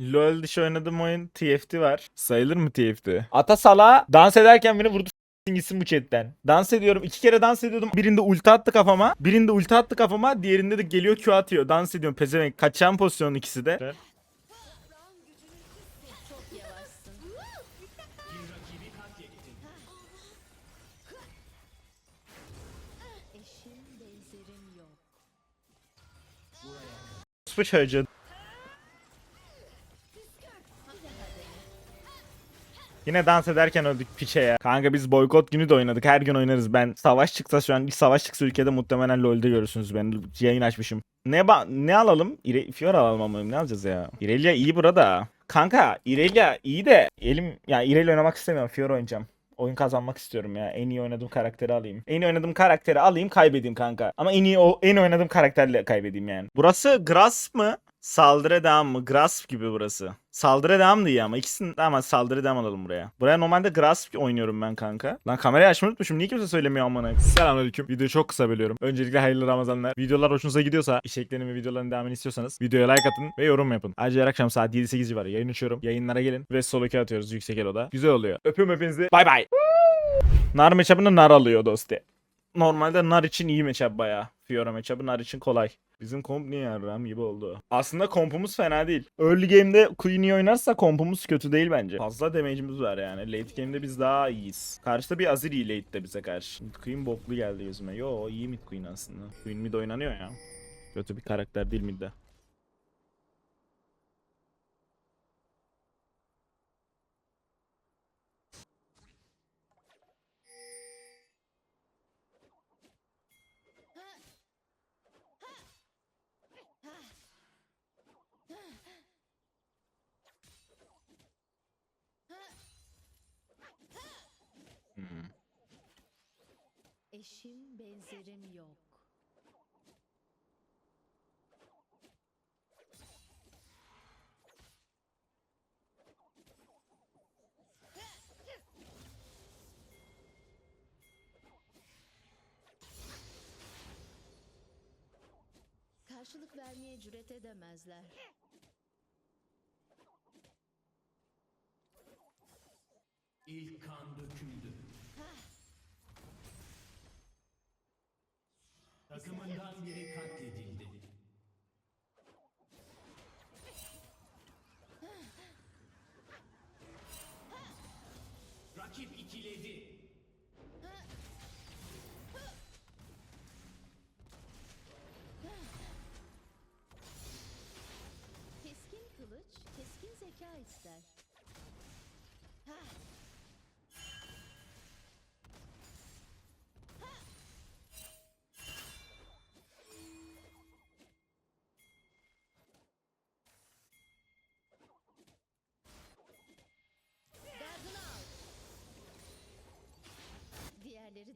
LoL dışı oynadığım oyun TFT var. Sayılır mı TFT? Ata sala dans ederken beni vurdu gitsin bu chatten. Dans ediyorum. iki kere dans ediyordum. Birinde ulti attı kafama. Birinde ulti attı kafama. Diğerinde de geliyor Q atıyor. Dans ediyorum. Pezevenk. Kaçan pozisyon ikisi de. Çok yavaşsın. Eşim Yine dans ederken öldük piçe ya. Kanka biz boykot günü de oynadık. Her gün oynarız. Ben savaş çıksa şu an bir savaş çıksa ülkede muhtemelen LoL'de görürsünüz. Ben yayın açmışım. Ne ba- ne alalım? İre Fiora alalım ama ne alacağız ya? Irelia iyi burada. Kanka Irelia iyi de elim ya Irelia oynamak istemiyorum. Fiora oynayacağım. Oyun kazanmak istiyorum ya. En iyi oynadığım karakteri alayım. En iyi oynadığım karakteri alayım kaybedeyim kanka. Ama en iyi o en oynadığım karakterle kaybedeyim yani. Burası Grasp mı? Saldırı devam mı? Grasp gibi burası. Saldırı devam da iyi ama ikisini ama saldırı devam alalım buraya. Buraya normalde Grasp oynuyorum ben kanka. Lan kamerayı açmayı unutmuşum. Niye kimse söylemiyor amına? Selamünaleyküm. Videoyu çok kısa bölüyorum. Öncelikle hayırlı Ramazanlar. Videolar hoşunuza gidiyorsa, içeriklerin ve videoların devamını istiyorsanız videoya like atın ve yorum yapın. Ayrıca her akşam saat 7-8 civarı yayın açıyorum. Yayınlara gelin ve solo queue atıyoruz yüksek eloda. Güzel oluyor. Öpüyorum hepinizi. Bay bay. Nar matchup'ını nar alıyor dosti. Normalde nar için iyi matchup bayağı. Fiora matchup'ı nar için kolay. Bizim komp niye yarram gibi oldu. Aslında kompumuz fena değil. Early game'de Queen iyi oynarsa kompumuz kötü değil bence. Fazla damage'imiz var yani. Late game'de biz daha iyiyiz. Karşıda bir Azir iyi late'de bize karşı. Mid Queen boklu geldi gözüme. Yo iyi mid Queen aslında. Queen mid oynanıyor ya. Kötü bir karakter değil midde. Eşim benzerim yok. Karşılık vermeye cüret edemezler. İlk kan döküldü. Takımından biri katledildi. Rakip ikiledi. Keskin kılıç, keskin zeka ister.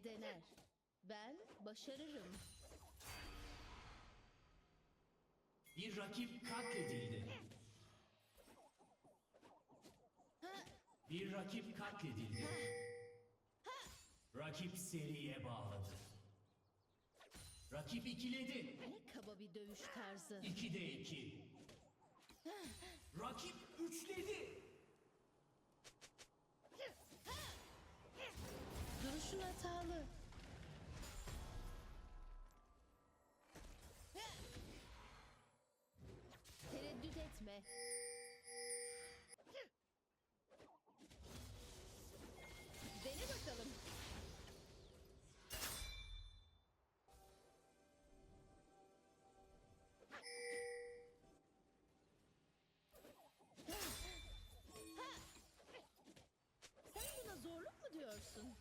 Dener. Ben başarırım. Bir rakip katledildi. Bir rakip katledildi. Rakip seriye bağladı. Rakip ikiledi. Ne kaba bir dövüş tarzı. 2'de 2. Rakip diyorsun?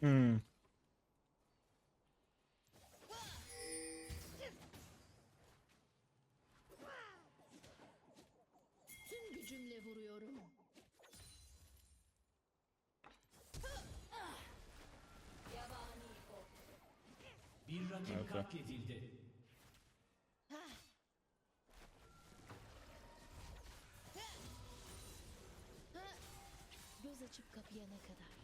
Hmm. Tüm gücümle vuruyorum. Bir rakip Evet. katledildi. Açıp kapayana kadar.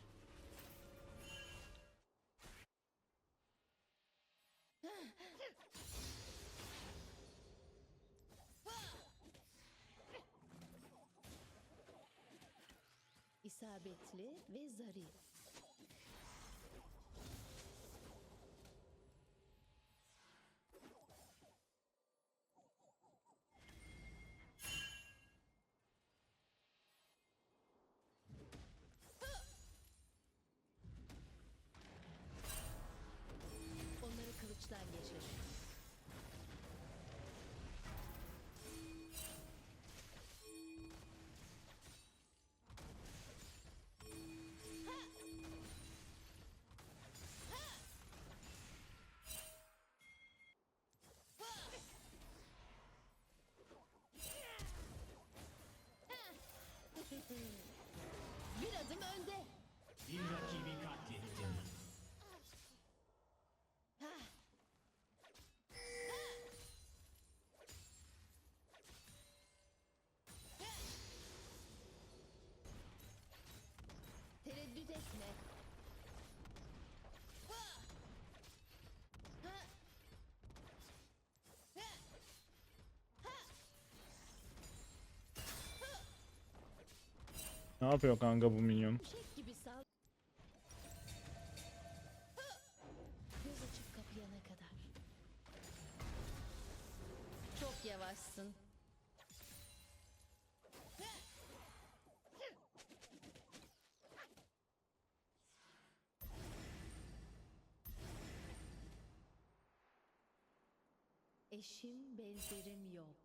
İsabetli ve zarif. Ne yapıyor kanka bu minyon? Çok yavaşsın. Eşim benzerim yok.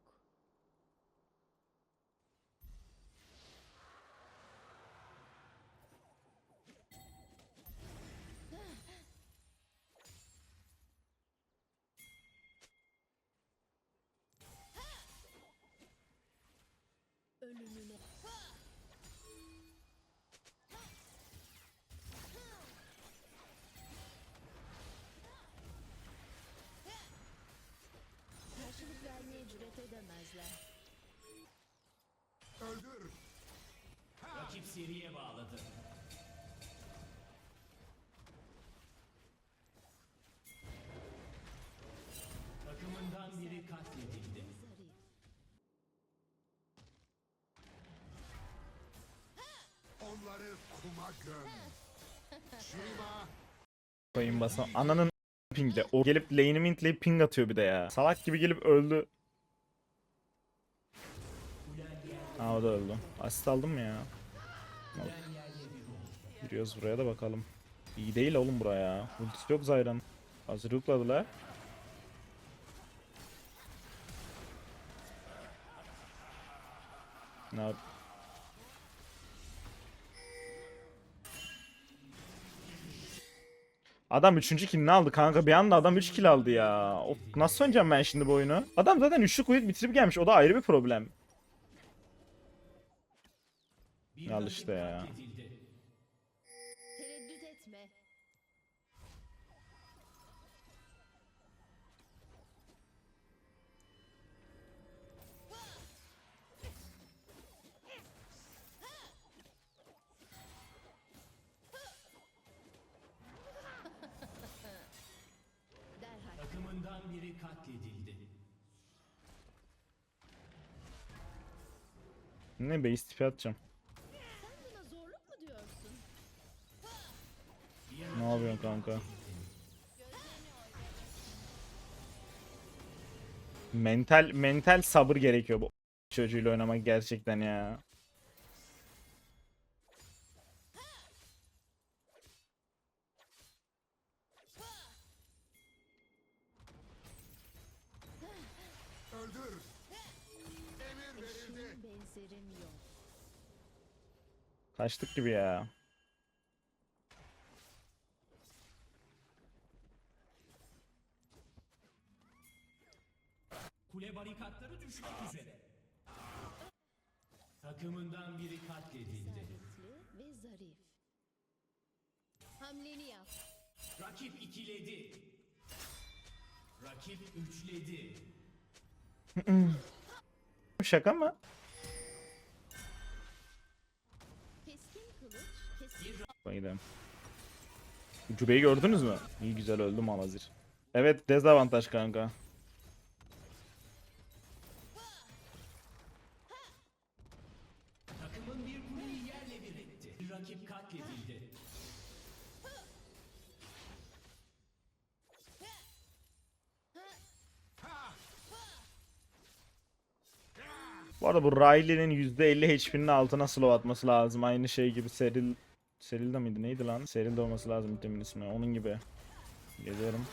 Seriye bağladı. Takımından biri katledildi. Onları kuma göm. Şiva Koyun basam. Ananın pingle. O gelip lane'i mintleyip ping atıyor bir de ya. Salak gibi gelip öldü. Ha o da öldü. Asist aldım mı ya? Yok. Giriyoruz buraya da bakalım. İyi değil oğlum buraya. Ultisi yok Zyra'nın. Hazır yukladılar. Ne yap- Adam 3. killini aldı kanka. Bir anda adam 3 kill aldı ya. Of, nasıl oynayacağım ben şimdi bu oyunu? Adam zaten 3'lük oyun bitirip gelmiş. O da ayrı bir problem. Bir Al işte ya. Tereddüt etme. Takımından biri katledildi. Ne base tipi atacağım. Kanka? Mental mental sabır gerekiyor bu çocuğuyla oynamak gerçekten ya. Kaçtık gibi ya. Kule barikatları düşmek üzere. Takımından biri katledildi. İsabetli ve zarif. Hamleni yap. Rakip ikiledi. Rakip üçledi. Şaka mı? Keskin kılıç, keskin. Ucubeyi gördünüz mü? İyi güzel öldü Malazir. Evet dezavantaj kanka. Bu arada bu Riley'nin %50 HP'nin altına slow atması lazım. Aynı şey gibi Seril Seril'de miydi neydi lan? Seril'de olması lazım itemin ismi. Onun gibi. Geliyorum.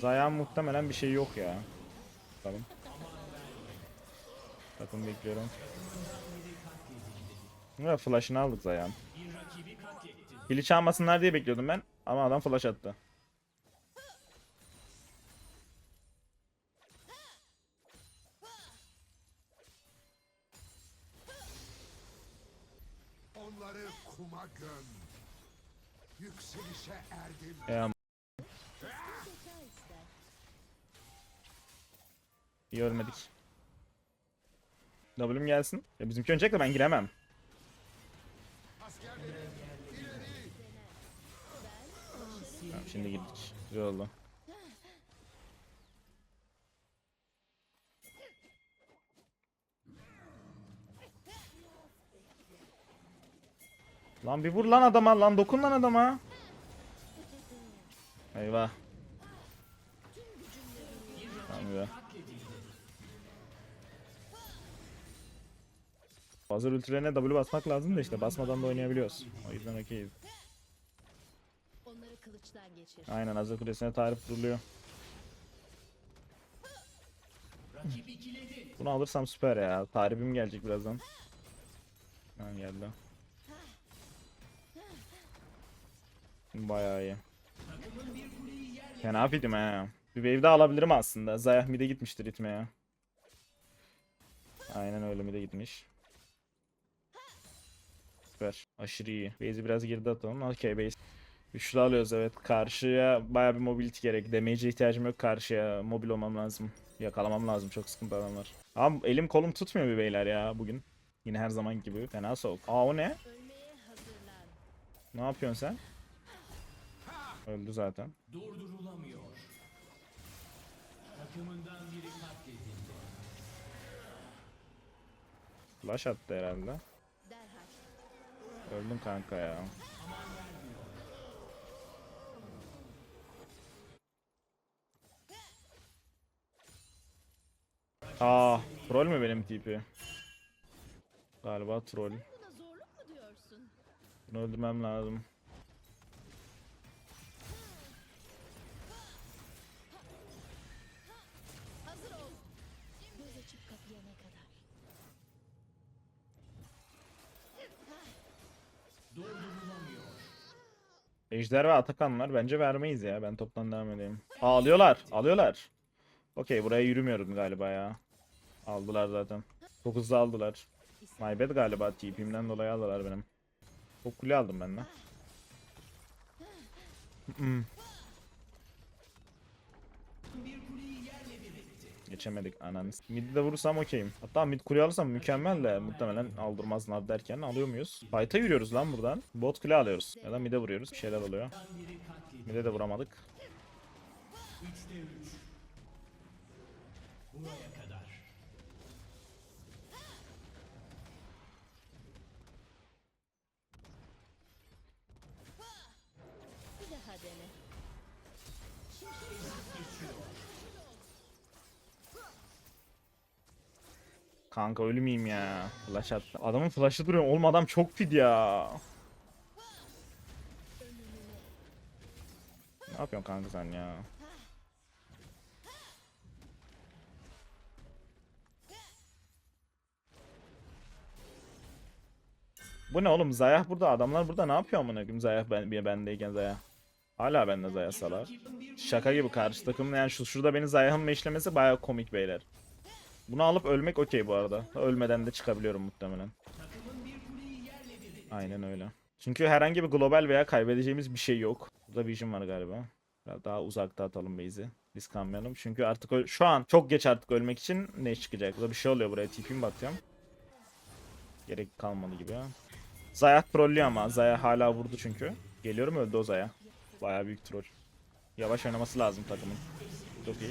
Zaya'nın muhtemelen bir şey yok ya. Bakalım. Bakın bekliyorum. Ya flash'ını aldık Zaya'nın. Pili çalmasınlar diye bekliyordum ben. Ama adam flash attı. Kuma göm. Yükselişe erdim. Ya Zeka ister. iyi ölmedik. W'm gelsin. Ya bizimki önecek de ben giremem. Tamam, şimdi girdik. Güzel oldu. Lan bir vur lan adama lan dokun lan adama. Eyvah. Tamam ya. Hazır ultilerine W basmak lazım da işte basmadan da oynayabiliyoruz. O yüzden okeyiz. Onları kılıçtan geçir. Aynen hazır kulesine tarif duruluyor. Bunu alırsam süper ya. Tarifim gelecek birazdan. Ha geldi. Bayağı iyi. Fena fidim ha. Bir wave daha alabilirim aslında. Zayah mid'e gitmiştir itmeye. Aynen öyle mid'e gitmiş. Süper. Aşırı iyi. Base'i biraz geride atalım. Okey base. Güçlü alıyoruz evet. Karşıya bayağı bir mobility gerek. Damage'e ihtiyacım yok karşıya. Mobil olmam lazım. Yakalamam lazım. Çok sıkıntı adamlar. Ama elim kolum tutmuyor bir beyler ya bugün. Yine her zaman gibi. Fena soğuk. Aa o ne? Ne yapıyorsun sen? Öldü zaten. Durdurulamıyor. Takımından biri katledildi. Flash attı herhalde. Öldüm kanka ya. Aa, troll mü benim tipi? Galiba troll. Buna zorluk mu diyorsun? Bunu öldürmem lazım. Ejder ve Atakan var. Bence vermeyiz ya. Ben toptan devam edeyim. Aa, alıyorlar. Alıyorlar. Okey buraya yürümüyorum galiba ya. Aldılar zaten. Çok hızlı aldılar. My bad galiba. TP'mden dolayı aldılar benim. Çok kule aldım ben de. Geçemedik ananı. Mid'i de vurursam okeyim. Hatta mid kule alırsam mükemmel de muhtemelen aldırmazlar derken alıyor muyuz? Fight'a yürüyoruz lan buradan. Bot kule alıyoruz. Ya da mid'e vuruyoruz. Bir şeyler oluyor. Mid'e de vuramadık. Buraya Kanka ölmeyeyim ya. Flash attı. Adamın flash'ı duruyor. Oğlum adam çok fid ya. Ne yapıyorsun kanka sen ya? Bu ne oğlum? Zayah burada. Adamlar burada ne yapıyor amına koyayım Zayah ben, bendeyken Zayah. Hala bende Zayah salar. Şaka gibi karşı takım yani şu şurada beni Zayah'ın meşlemesi bayağı komik beyler. Bunu alıp ölmek okey bu arada. Ölmeden de çıkabiliyorum muhtemelen. Aynen öyle. Çünkü herhangi bir global veya kaybedeceğimiz bir şey yok. Burada vision var galiba. Biraz daha uzakta atalım base'i. Risk almayalım. Çünkü artık şu an çok geç artık ölmek için ne çıkacak? Burada bir şey oluyor buraya. TP'mi bakacağım. Gerek kalmadı gibi ya. Zaya trollüyor ama. Zaya hala vurdu çünkü. Geliyorum öldü o Zaya. Bayağı büyük troll. Yavaş oynaması lazım takımın. Çok iyi.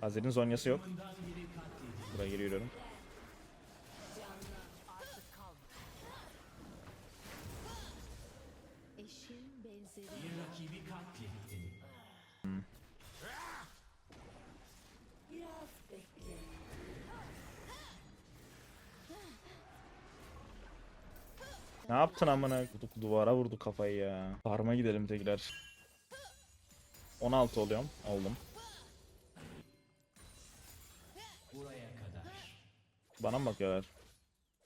Hazir'in zonyası yok. Buraya geri yürüyorum. Ne yaptın amına? Duvara vurdu kafayı ya. Farma gidelim tekrar. 16 oluyorum. Aldım. Bana mı bakıyorlar?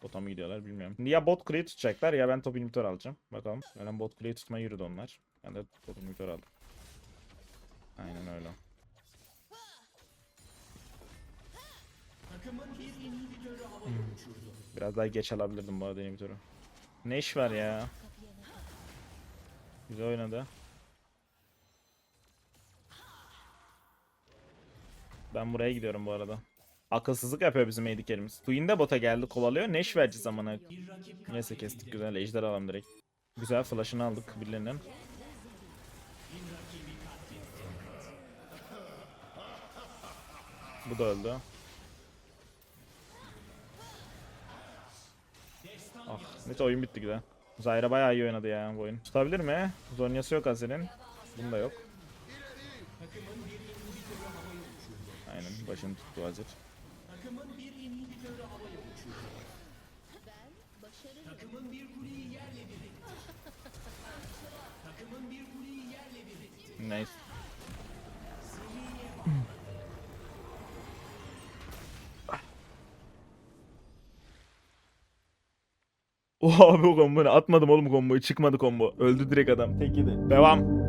Bota mı gidiyorlar bilmiyorum. Ya bot kuleyi tutacaklar ya ben top inhibitor alacağım. Bakalım. Ben bot kuleyi tutmaya yürüdü onlar. Ben de top inhibitor aldım. Aynen öyle. Biraz daha geç alabilirdim bu arada inhibitörü. Ne iş var ya? Güzel oynadı. Ben buraya gidiyorum bu arada. Akılsızlık yapıyor bizim ADC'lerimiz. Queen de bota geldi kovalıyor. Neş. Bir rakip Neyse kestik güzel. Ejder alalım direkt. Güzel flash'ını aldık birilerinin. Bu da öldü. Ah, neyse oyun bitti güzel. Zyra bayağı iyi oynadı ya bu oyun. Tutabilir mi? Zonyası yok Azir'in. Bunda yok. Aynen başını tuttu Azir. Oha abi o combo ne? Atmadım oğlum komboyu. Çıkmadı combo. Öldü direkt adam. Tek yedi. Devam.